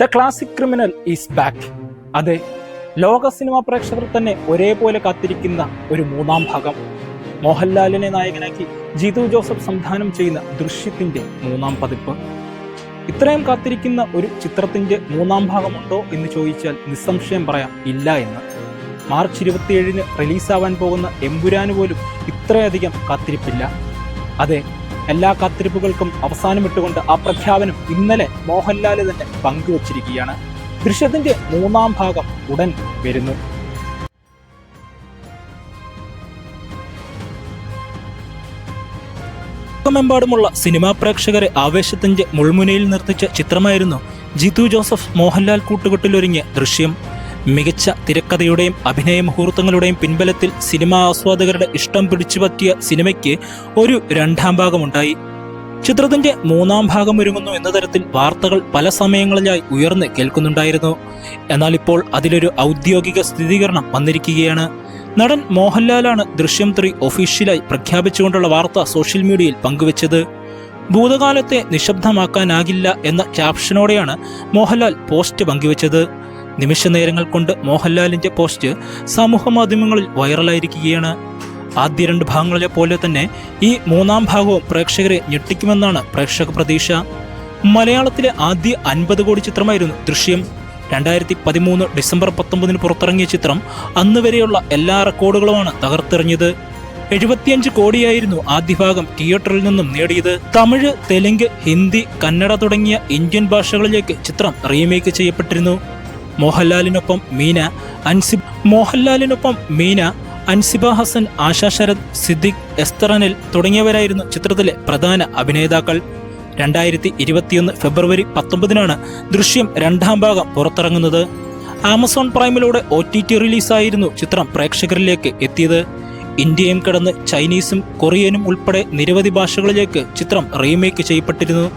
The classic criminal is back അതെ ലോക cinema പ്രേക്ഷകർ തന്നെ ഒരേപോലെ കാത്തിരിക്കുന്ന ഒരു മൂന്നാം ഭാഗം. മോഹൻലാലിനെ നായകനാക്കി ജിതു ജോസഫ് സംവിധാനം ചെയ്യുന്ന ദൃശ്യത്തിന്റെ മൂന്നാം പതിപ്പ്. ഇത്രയും കാത്തിരിക്കുന്ന ഒരു ചിത്രത്തിന്റെ മൂന്നാം ഭാഗമുണ്ടോ എന്ന് ചോദിച്ചാൽ നിസ്സംശയം പറയാം ഇല്ല എന്ന്. മാർച്ച് ഇരുപത്തിയേഴിന് റിലീസാവാൻ പോകുന്ന എമ്പുരാന് പോലും ഇത്രയധികം കാത്തിരിപ്പില്ല. അതെ എല്ലാ കാത്തിരിപ്പുകൾക്കും അവസാനമിട്ടുകൊണ്ട് ആ പ്രഖ്യാപനം ഇന്നലെ മോഹൻലാൽ തന്നെ പങ്കുവച്ചിരിക്കുകയാണ്. ദൃശ്യത്തിന്റെ മൂന്നാം ഭാഗം ഉടൻ വരുന്നു. ലോകമെമ്പാടുമുള്ള സിനിമാ പ്രേക്ഷകരെ ആവേശത്തിന്റെ മുൾമുനയിൽ നിർത്തിച്ച ചിത്രമായിരുന്നു ജിതു ജോസഫ് മോഹൻലാൽ കൂട്ടുകെട്ടിലൊരുങ്ങിയ ദൃശ്യം. മികച്ച തിരക്കഥയുടെയും അഭിനയ മുഹൂർത്തങ്ങളുടെയും പിൻബലത്തിൽ സിനിമാ ആസ്വാദകരുടെ ഇഷ്ടം പിടിച്ചുപറ്റിയ സിനിമയ്ക്ക് ഒരു രണ്ടാം ഭാഗമുണ്ടായി. ചിത്രത്തിന്റെ മൂന്നാം ഭാഗം ഒരുങ്ങുന്നു എന്ന തരത്തിൽ വാർത്തകൾ പല സമയങ്ങളിലായി ഉയർന്ന് കേൾക്കുന്നുണ്ടായിരുന്നു. എന്നാൽ ഇപ്പോൾ അതിലൊരു ഔദ്യോഗിക സ്ഥിരീകരണം വന്നിരിക്കുകയാണ്. നടൻ മോഹൻലാലാണ് ദൃശ്യം ത്രീ ഒഫീഷ്യലായി പ്രഖ്യാപിച്ചുകൊണ്ടുള്ള വാർത്ത സോഷ്യൽ മീഡിയയിൽ പങ്കുവച്ചത്. ഭൂതകാലത്തെ നിശബ്ദമാക്കാനാകില്ല എന്ന ക്യാപ്ഷനോടെയാണ് മോഹൻലാൽ പോസ്റ്റ് പങ്കുവച്ചത്. നിമിഷ നേരങ്ങൾ കൊണ്ട് മോഹൻലാലിന്റെ പോസ്റ്റ് സമൂഹ മാധ്യമങ്ങളിൽ വൈറലായിരിക്കുകയാണ്. ആദ്യ രണ്ട് ഭാഗങ്ങളിലെ പോലെ തന്നെ ഈ മൂന്നാം ഭാഗവും പ്രേക്ഷകരെ ഞെട്ടിക്കുമെന്നാണ് പ്രേക്ഷക പ്രതീക്ഷ. മലയാളത്തിലെ ആദ്യ അൻപത് കോടി ചിത്രമായിരുന്നു ദൃശ്യം. രണ്ടായിരത്തി പതിമൂന്ന് ഡിസംബർ പത്തൊമ്പതിന് പുറത്തിറങ്ങിയ ചിത്രം അന്ന് വരെയുള്ള എല്ലാ റെക്കോർഡുകളുമാണ് തകർത്തെറിഞ്ഞത്. എഴുപത്തിയഞ്ച് കോടിയായിരുന്നു ആദ്യ ഭാഗം തിയേറ്ററിൽ നിന്നും നേടിയത്. തമിഴ് തെലുങ്ക് ഹിന്ദി കന്നഡ തുടങ്ങിയ ഇന്ത്യൻ ഭാഷകളിലേക്ക് ചിത്രം റീമേക്ക് ചെയ്യപ്പെട്ടിരുന്നു. മോഹൻലാലിനൊപ്പം മീന അൻസിബ് മോഹൻലാലിനൊപ്പം മീന അൻസിബ ഹസൻ ആശാ ശരത് സിദ്ദിഖ് എസ്തറനിൽ തുടങ്ങിയവരായിരുന്നു ചിത്രത്തിലെ പ്രധാന അഭിനേതാക്കൾ. രണ്ടായിരത്തി ഇരുപത്തിയൊന്ന് ഫെബ്രുവരി പത്തൊമ്പതിനാണ് ദൃശ്യം രണ്ടാം ഭാഗം പുറത്തിറങ്ങുന്നത്. ആമസോൺ പ്രൈമിലൂടെ ഒ ടി ടി റിലീസായിരുന്നു ചിത്രം പ്രേക്ഷകരിലേക്ക് എത്തിയത്. ഇന്ത്യയും കടന്ന് ചൈനീസും കൊറിയനും ഉൾപ്പെടെ നിരവധി ഭാഷകളിലേക്ക് ചിത്രം റീമേക്ക് ചെയ്യപ്പെട്ടിരുന്നു.